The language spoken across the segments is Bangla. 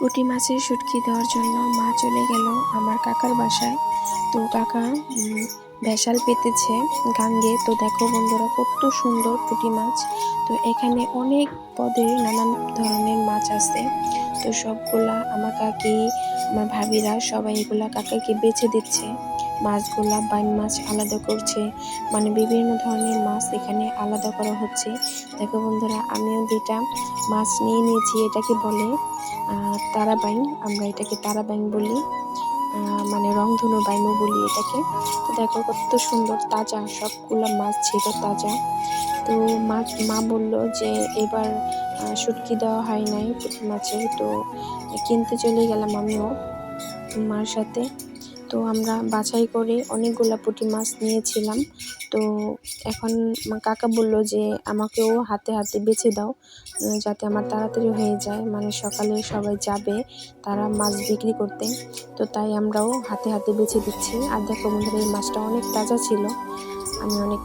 পুঁটি মাছের শুটকি দেওয়ার জন্য মা চলে গেল আমার কাকার বাসায়। তো কাকা ভেসাল পেতেছে গাঙ্গে। তো দেখো বন্ধুরা, কত সুন্দর পুঁটি মাছ। তো এখানে অনেক পদে নানান ধরনের মাছ আছে। তো সবগুলা আমার কাকি, আমার ভাবিরা সবাই এগুলা কাকাকে বেছে দিচ্ছে। মাছগুলা বাইন মাছ আলাদা করছে। মানে বিভিন্ন ধরনের মাছ এখানে আলাদা করা হচ্ছে। দেখো বন্ধুরা, আমিও দুইটা মাছ নিয়ে নিয়েছি, এটাকে বলে তারাবাইন। আমরা এটাকে তারাবাইন বলি মানে রংধনু বাইনও বলি এটাকে। তো দেখো কত সুন্দর তাজা, সবগুলা মাছ ছিল তাজা। তো মা মা বলল যে এবার শুটকি দেওয়া হয় নাই পুঁটি মাছের। তো কিনতে চলে গেলাম আমিও মার সাথে। তো আমরা বাছাই করে অনেকগুলা পুঁটি মাছ নিয়েছিলাম। তো এখন কাকা বলল যে, আমাকেও হাতে হাতে বেছে দাও যাতে আমার তাড়াতাড়ি হয়ে যায়। মানে সকালে সবাই যাবে, তারা মাছ বিক্রি করতে। তো তাই আমরাও হাতে হাতে বেছে দিচ্ছি। আর দেখো বন্ধুরা, এই মাছটা অনেক তাজা ছিল। আমি অনেক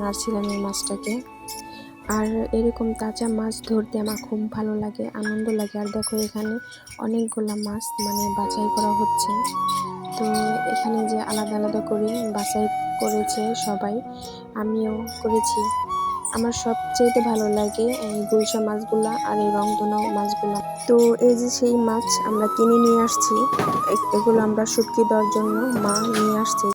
নাড়ছিলাম এই মাছটাকে। আর এরকম তাজা মাছ ধরতে আমার খুব ভালো লাগে, আনন্দ লাগে। আর দেখো এখানে অনেকগুলা মাছ মানে বাছাই করা হচ্ছে। তো এখানে যে আলাদা আলাদা করে বাছাই করেছে সবাই, আমিও করেছি। আমার সবচেয়ে ভালো লাগে গুলশা মাছগুলা আর এই রংধনা মাছগুলা। তো এই যে সেই মাছ আমরা কিনে নিয়ে আসছি এগুলো আমরা শুটকি দেওয়ার জন্য মা নিয়ে আসছে।